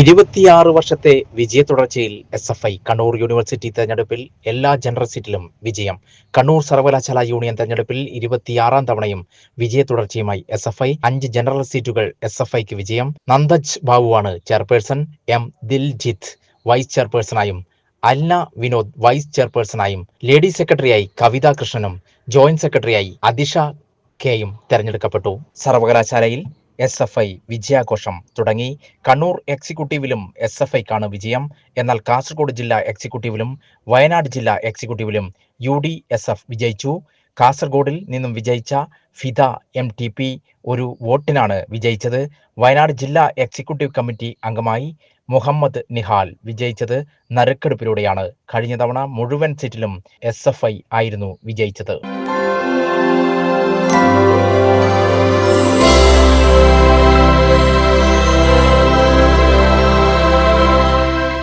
ഇരുപത്തിയാറ് വർഷത്തെ വിജയ തുടർച്ചയിൽ S F I Kannur university തെരഞ്ഞെടുപ്പിൽ എല്ലാ ജനറൽ സീറ്റിലും വിജയം. കണ്ണൂർ സർവകലാശാല യൂണിയൻ തെരഞ്ഞെടുപ്പിൽ ഇരുപത്തിയാറാം തവണയും വിജയ തുടർച്ചയുമായി എസ് എഫ് ഐ അഞ്ച് ജനറൽ സീറ്റുകൾ എസ് എഫ് ഐക്ക് വിജയം. നന്ദജ് ബാബുവാണ് ചെയർപേഴ്സൺ എം ദിൽജിത്ത് വൈസ് ചെയർപേഴ്സണായും അൽന വിനോദ് വൈസ് ചെയർപേഴ്സണായും ലേഡി സെക്രട്ടറിയായി കവിത കൃഷ്ണനും ജോയിന്റ് സെക്രട്ടറിയായി അതിഷ കെയും തെരഞ്ഞെടുക്കപ്പെട്ടു. സർവകലാശാലയിൽ എസ് എഫ് ഐ വിജയാഘോഷം തുടങ്ങി. കണ്ണൂർ എക്സിക്യൂട്ടീവിലും എസ് എഫ് ഐക്കാണ് വിജയം. എന്നാൽ കാസർഗോഡ് ജില്ലാ എക്സിക്യൂട്ടീവിലും വയനാട് ജില്ലാ എക്സിക്യൂട്ടീവിലും യു ഡി എസ് എഫ് വിജയിച്ചു. കാസർഗോഡിൽ നിന്നും വിജയിച്ച ഫിദ എം ടി പി ഒരു വോട്ടിനാണ് വിജയിച്ചത്. വയനാട് ജില്ലാ എക്സിക്യൂട്ടീവ് കമ്മിറ്റി അംഗമായി മുഹമ്മദ് നിഹാൽ വിജയിച്ചത് നറുക്കെടുപ്പിലൂടെയാണ്. കഴിഞ്ഞ തവണ മുഴുവൻ സീറ്റിലും എസ് ആയിരുന്നു വിജയിച്ചത്.